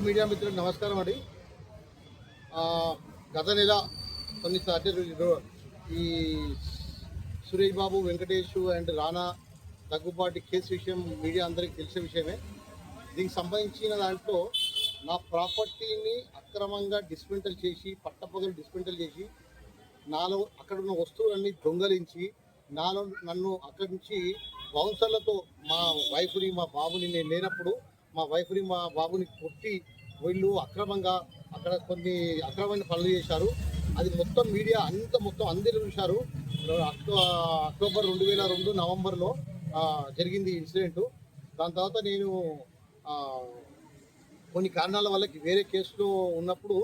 Media మిత్రులకు నమస్కారం అండి. గత నెల కొన్ని ఈ సురేష్ బాబు వెంకటేష్ అండ్ రానా దగ్గుబాటి కేసు విషయం మీడియా అందరికీ తెలిసే విషయమే. దీనికి సంబంధించిన దాంట్లో నా ప్రాపర్టీని అక్రమంగా డిస్మెంటల్ చేసి పట్టపగలు డిస్మెంటల్ చేసి నాలో అక్కడ ఉన్న వస్తువులన్నీ దొంగలించి నాలో నన్ను అక్కడి నుంచి బౌన్సర్లతో మా వైఫ్ని మా బాబుని నేను లేనప్పుడు మా వైఫ్ని మా బాబుని కొట్టి వీళ్ళు అక్రమంగా అక్కడ కొన్ని అక్రమమైన పనులు చేశారు. అది మొత్తం మీడియా అంత మొత్తం అందరూ చూశారు. అక్టో అక్టోబర్ రెండు వేల రెండు నవంబర్లో జరిగింది ఇన్సిడెంట్. దాని తర్వాత నేను కొన్ని కారణాల వల్ల వేరే కేసులో ఉన్నప్పుడు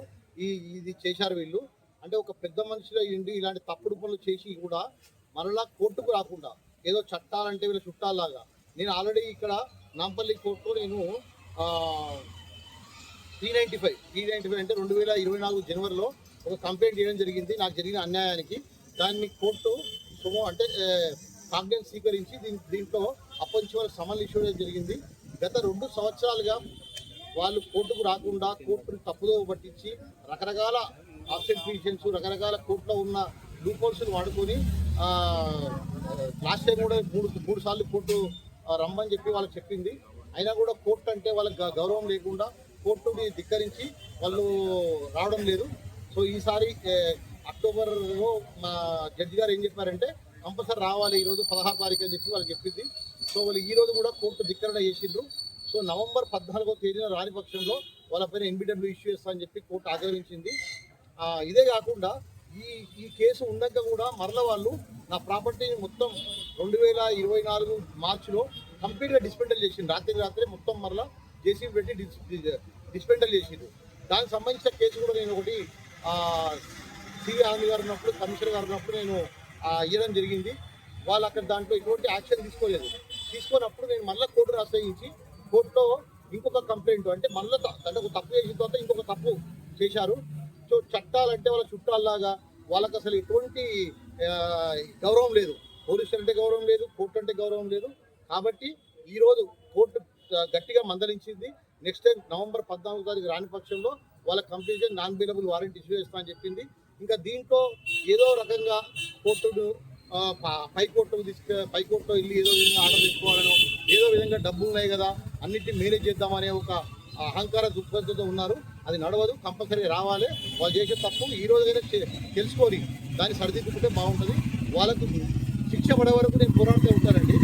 ఈ ఇది చేశారు వీళ్ళు. అంటే ఒక పెద్ద మనిషిలో ఉండి ఇలాంటి తప్పుడు పనులు చేసి కూడా మరలా కోర్టుకు రాకుండా ఏదో చట్టాలంటే వీళ్ళ చుట్టాలాగా నేను ఆల్రెడీ ఇక్కడ నాంపల్లి కోర్టులో నేను three ninety five three ninety five అంటే రెండు వేల ఇరవై నాలుగు జనవరిలో ఒక కంప్లైంట్ చేయడం జరిగింది. నాకు జరిగిన అన్యాయానికి. దాన్ని కోర్టు సుమో అంటే కాంప్లైంట్ స్వీకరించి దీని దీంట్లో అప్పటి సమన్లు ఇష్యూ చేయడం జరిగింది. గత రెండు సంవత్సరాలుగా వాళ్ళు కోర్టుకు రాకుండా కోర్టును తప్పుదో పట్టించి రకరకాల ఆబ్సెంట్ పిటిషన్స్ రకరకాల కోర్టులో ఉన్న లూపోల్స్ని వాడుకొని లాస్ట్ టైం కూడా మూడు మూడు సార్లు కోర్టు రమ్మని చెప్పి వాళ్ళకి చెప్పింది. అయినా కూడా కోర్టు అంటే వాళ్ళకి గ- గౌరవం లేకుండా కోర్టుని ధిక్కరించి వాళ్ళు రావడం లేదు. సో ఈసారి అక్టోబర్లో మా జడ్జి గారు ఏం చెప్పారంటే కంపల్సరీ రావాలి ఈరోజు పదహారు తారీఖు అని చెప్పి వాళ్ళు చెప్పింది. సో వాళ్ళు ఈ రోజు కూడా కోర్టు ధిక్కరణ చేసిండ్రు. సో నవంబర్ పద్నాలుగో తేదీన రాని పక్షంలో వాళ్ళపైన ఎన్బిడబ్ల్యూ ఇష్యూ చేస్తా అని చెప్పి కోర్టు ఆగ్రహించింది. ఇదే కాకుండా ఈ ఈ కేసు ఉండక కూడా మరల వాళ్ళు నా ప్రాపర్టీని మొత్తం రెండు వేల ఇరవై నాలుగు మార్చిలో కంప్లీట్గా డిస్పెండల్ చేసింది రాత్రి రాత్రి మొత్తం మరలా జేసీబీ పెట్టి డిస్ డిస్పెండల్ చేసిండ్రు. దానికి సంబంధించిన కేసు కూడా నేను ఒకటి సివి ఆనంద్ గారు ఉన్నప్పుడు కమిషనర్ గారు ఉన్నప్పుడు నేను ఇవ్వడం జరిగింది. వాళ్ళు అక్కడ దాంట్లో ఎటువంటి యాక్షన్ తీసుకోలేదు. తీసుకున్నప్పుడు నేను మళ్ళీ కోర్టును ఆశ్రయించి కోర్టులో ఇంకొక కంప్లైంట్ అంటే మళ్ళీ అంటే ఒక తప్పు చేసిన తర్వాత ఇంకొక తప్పు చేశారు. చట్టాలంటే వాళ్ళ చుట్టాల్లాగా వాళ్ళకి అసలు ఎటువంటి గౌరవం లేదు. పోలీసులు అంటే గౌరవం లేదు కోర్టు అంటే గౌరవం లేదు. కాబట్టి ఈరోజు కోర్టు గట్టిగా మందలించింది. నెక్స్ట్ టైం నవంబర్ పద్నాలుగు తారీఖు రాని పక్షంలో వాళ్ళ completion non bailable warrant issue చేస్తామని చెప్పింది. ఇంకా దీంట్లో ఏదో రకంగా కోర్టును ఆ, పై తీసుకు పైకోర్టులో వెళ్ళి ఏదో విధంగా ఆర్డర్ తీసుకోవాలనో ఏదో విధంగా డబ్బులు ఉన్నాయి కదా అన్నింటినీ మేనేజ్ చేద్దామనే ఒక అహంకార దృక్పథంతో ఉన్నారు. అది నడవదు కంపల్సరీ రావాలి. వాళ్ళు చేసే తప్పు ఈ రోజైనా చే- తెలుసుకొని దాన్ని సరిదిద్దుకుంటే బాగుంటుంది. వాళ్ళకు శిక్ష పడే వరకు నేను పోరాడుతూ ఉంటానండి.